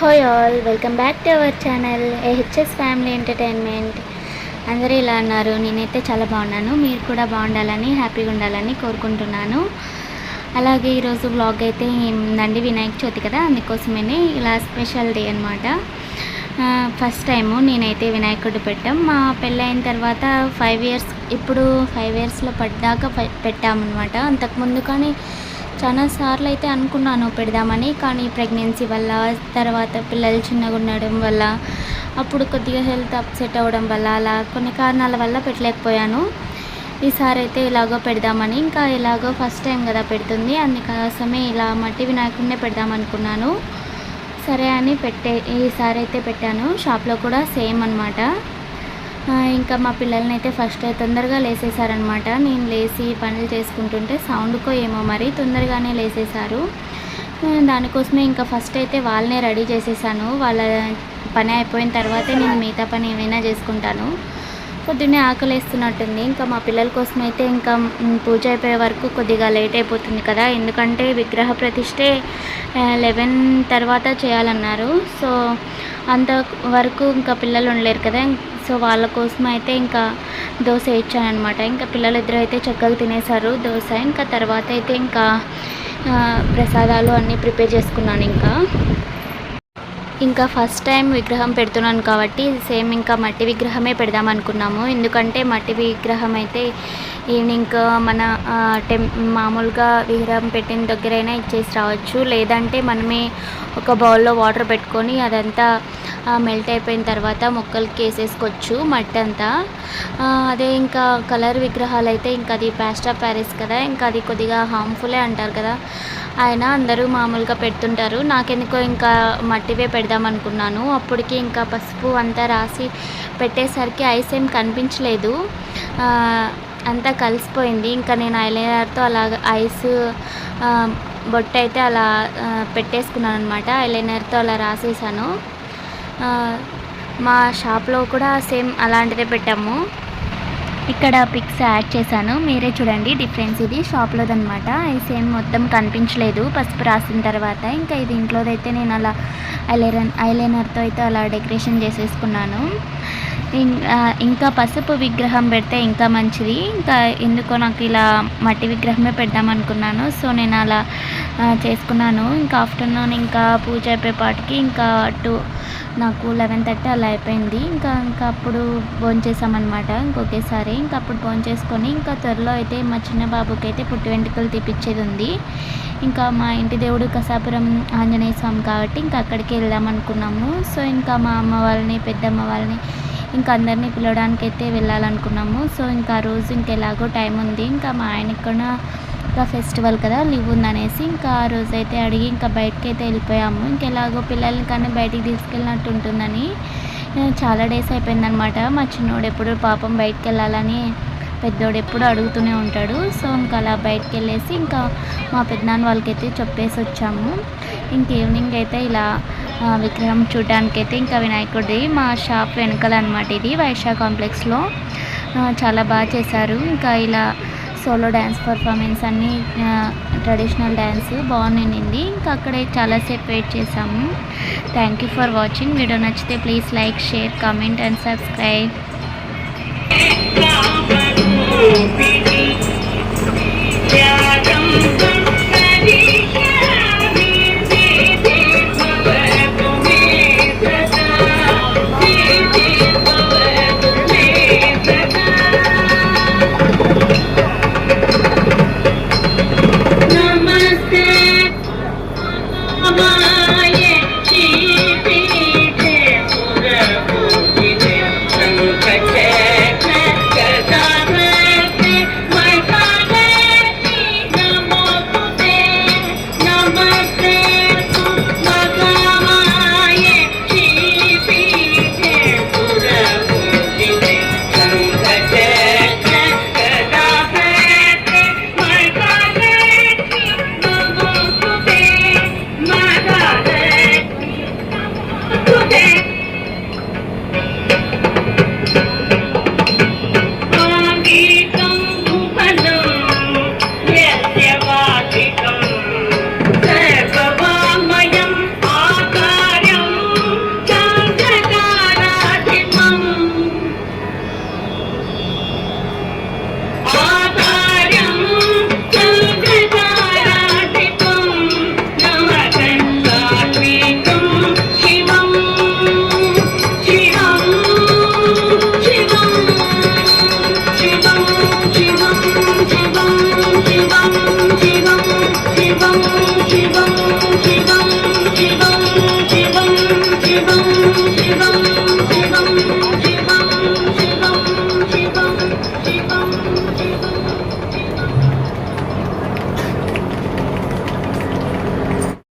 హోయ్ all welcome back to our channel AHS family entertainment అందరూ ఇలా అన్నారు నేనైతే చాలా బాగున్నాను మీరు కూడా బాగుండాలని హ్యాపీగా ఉండాలని కోరుకుంటున్నాను. అలాగే ఈరోజు వ్లాగ్ అయితే ఉందండి వినాయక చవితి కదా అందుకోసమే ఇలా స్పెషల్ డే అనమాట ఫస్ట్ టైము నేనైతే వినాయకుడు పెట్టాం. మా పెళ్ళైన తర్వాత ఫైవ్ ఇయర్స్ ఇప్పుడు ఫైవ్ ఇయర్స్లో పడ్డాక పె- పెట్టామన్నమాట. అంతకుముందు కానీ చాలా సార్లు అయితే అనుకున్నాను పెడదామని కానీ ప్రెగ్నెన్సీ వల్ల తర్వాత పిల్లలు చిన్నగా ఉండడం వల్ల అప్పుడు కొద్దిగా హెల్త్ అప్సెట్ అవ్వడం వల్ల అలా కొన్ని కారణాల వల్ల పెట్టలేకపోయాను. ఈసారి అయితే ఇలాగో పెడదామని ఇంకా ఇలాగో ఫస్ట్ టైం కదా పెడుతుంది అందుకోసమే ఇలా మట్టి వినాయకుడినే పెడదాం అనుకున్నాను. సరే అని పెట్టే ఈసారి అయితే పెట్టాను షాప్లో కూడా సేమ్ అనమాట ఇంకా మా పిల్లల్ని అయితే ఫస్ట్ తొందరగా లేసేసారనమాట నేను లేచి పనులు చేసుకుంటుంటే సౌండ్కో ఏమో మరి తొందరగానే లేసేసారు దానికోసమే ఇంకా ఫస్ట్ అయితే వాళ్ళనే రెడీ చేసేసాను. వాళ్ళ పని అయిపోయిన తర్వాతే నేను మిగతా పని ఏమైనా చేసుకుంటాను. పొద్దున్నే ఆకలేస్తున్నట్టుంది. ఇంకా మా పిల్లల కోసం అయితే ఇంకా పూజ అయిపోయే వరకు కొద్దిగా లేట్ అయిపోతుంది కదా. ఎందుకంటే విగ్రహ ప్రతిష్టే లెవెన్ తర్వాత చేయాలన్నారు. సో అంత వరకు ఇంకా పిల్లలు ఉండలేరు కదా. సో వాళ్ళ కోసం అయితే ఇంకా దోశ ఇచ్చానమాట ఇంకా పిల్లలు అయితే చక్కగా తినేశారు దోశ. ఇంకా తర్వాత అయితే ఇంకా ప్రసాదాలు అన్నీ ప్రిపేర్ చేసుకున్నాను ఇంకా. ఇంకా ఫస్ట్ టైం విగ్రహం పెడుతున్నాను కాబట్టి సేమ్ ఇంకా మట్టి విగ్రహమే పెడదాం అనుకున్నాము. ఎందుకంటే మట్టి విగ్రహం అయితే ఈవినింగ్ మన టెం మామూలుగా విగ్రహం పెట్టిన దగ్గరైనా ఇచ్చేసి రావచ్చు. లేదంటే మనమే ఒక బౌల్లో వాటర్ పెట్టుకొని అదంతా మెల్ట్ అయిపోయిన తర్వాత మొక్కలకి వేసేసుకోవచ్చు మట్టి అంతా. అదే ఇంకా కలర్ విగ్రహాలు అయితే ఇంకా అది ప్యాస్టర్ ప్యారిస్ కదా ఇంకా అది కొద్దిగా హార్మ్ఫులే అంటారు కదా. ఆయన అందరూ మామూలుగా పెడుతుంటారు. నాకెందుకో ఇంకా మట్టివే పెడదాం అనుకున్నాను అప్పటికి ఇంకా పసుపు అంతా రాసి పెట్టేసరికి ఐస్ ఏం కనిపించలేదు. అంతా కలిసిపోయింది. ఇంకా నేను ఐలైనర్తో అలా ఐస్ బొట్టు అయితే అలా పెట్టేసుకున్నాను అనమాట ఐలైనర్తో అలా రాసేసాను. మా షాప్లో కూడా సేమ్ అలాంటిదే పెట్టాము. ఇక్కడ పిక్స్ యాడ్ చేశాను. మీరే చూడండి డిఫరెన్స్. ఇది షాప్లోదనమాట ఈ సేమ్ మొత్తం కనిపించలేదు. పసుపు రాసిన తర్వాత. ఇంకా ఇది ఇంట్లోదైతే నేను అలా ఐలైనర్ ఐలైనర్తో అయితే అలా డెకరేషన్ చేసేసుకున్నాను. ఇంకా పసుపు విగ్రహం పెడితే ఇంకా మంచిది. ఇంకా ఎందుకో నాకు ఇలా మట్టి విగ్రహమే పెడదాం అనుకున్నాను. సో నేను అలా చేసుకున్నాను. ఇంకా ఆఫ్టర్నూన్ ఇంకా పూజ అయిపోయేపాటికి ఇంకా టూ నాకు లెవెన్ థర్టీ అలా అయిపోయింది. ఇంకా ఇంకా అప్పుడు భోంచేసామన్నమాట ఇంకొకేసారి. ఇంకా అప్పుడు భోంచేసుకొని ఇంకా త్వరలో అయితే మా చిన్న బాబుకి అయితే పుట్టి వెంట్రుకలు తీపిచ్చేది ఉంది. ఇంకా మా ఇంటి దేవుడు కసాపురం ఆంజనేయ స్వామి కాబట్టి ఇంకా అక్కడికి వెళ్దాం అనుకున్నాము. సో ఇంకా మా అమ్మ వాళ్ళని పెద్దమ్మ వాళ్ళని ఇంకా అందరినీ పిలవడానికి అయితే వెళ్ళాలనుకున్నాము. సో ఇంకా ఆ రోజు ఇంకెలాగో టైం ఉంది. ఇంకా మా ఆయనకి కూడా ఇంకా ఫెస్టివల్ కదా లీవ్ ఉందనేసి ఇంకా ఆ రోజు అయితే అడిగి ఇంకా బయటకి అయితే వెళ్ళిపోయాము ఇంకెలాగో పిల్లల్ని కానీ బయటికి తీసుకెళ్ళినట్టు ఉంటుందని చాలా డేస్ అయిపోయిందనమాట. మా చిన్నోడు ఎప్పుడు పాపం బయటకు వెళ్ళాలని పెద్దోడు ఎప్పుడు అడుగుతూనే ఉంటాడు. సో ఇంకా అలా బయటకు వెళ్ళేసి ఇంకా మా పెద్దనాన్న వాళ్ళకైతే చెప్పేసి వచ్చాము. ఇంక ఈవినింగ్ అయితే ఇలా విగ్రహం చూడడానికైతే ఇంకా వినాయకుడిది మా షాప్ వెనకాల అనమాట ఇది వైశా కాంప్లెక్స్లో. చాలా బాగా చేశారు. ఇంకా ఇలా సోలో డ్యాన్స్ పర్ఫార్మెన్స్ అన్నీ ట్రెడిషనల్ డ్యాన్స్ బాగుండింది ఇంకా అక్కడే చాలాసేపు వెయిట్ చేసాము thank you for watching video నచ్చితే please like share comment and subscribe.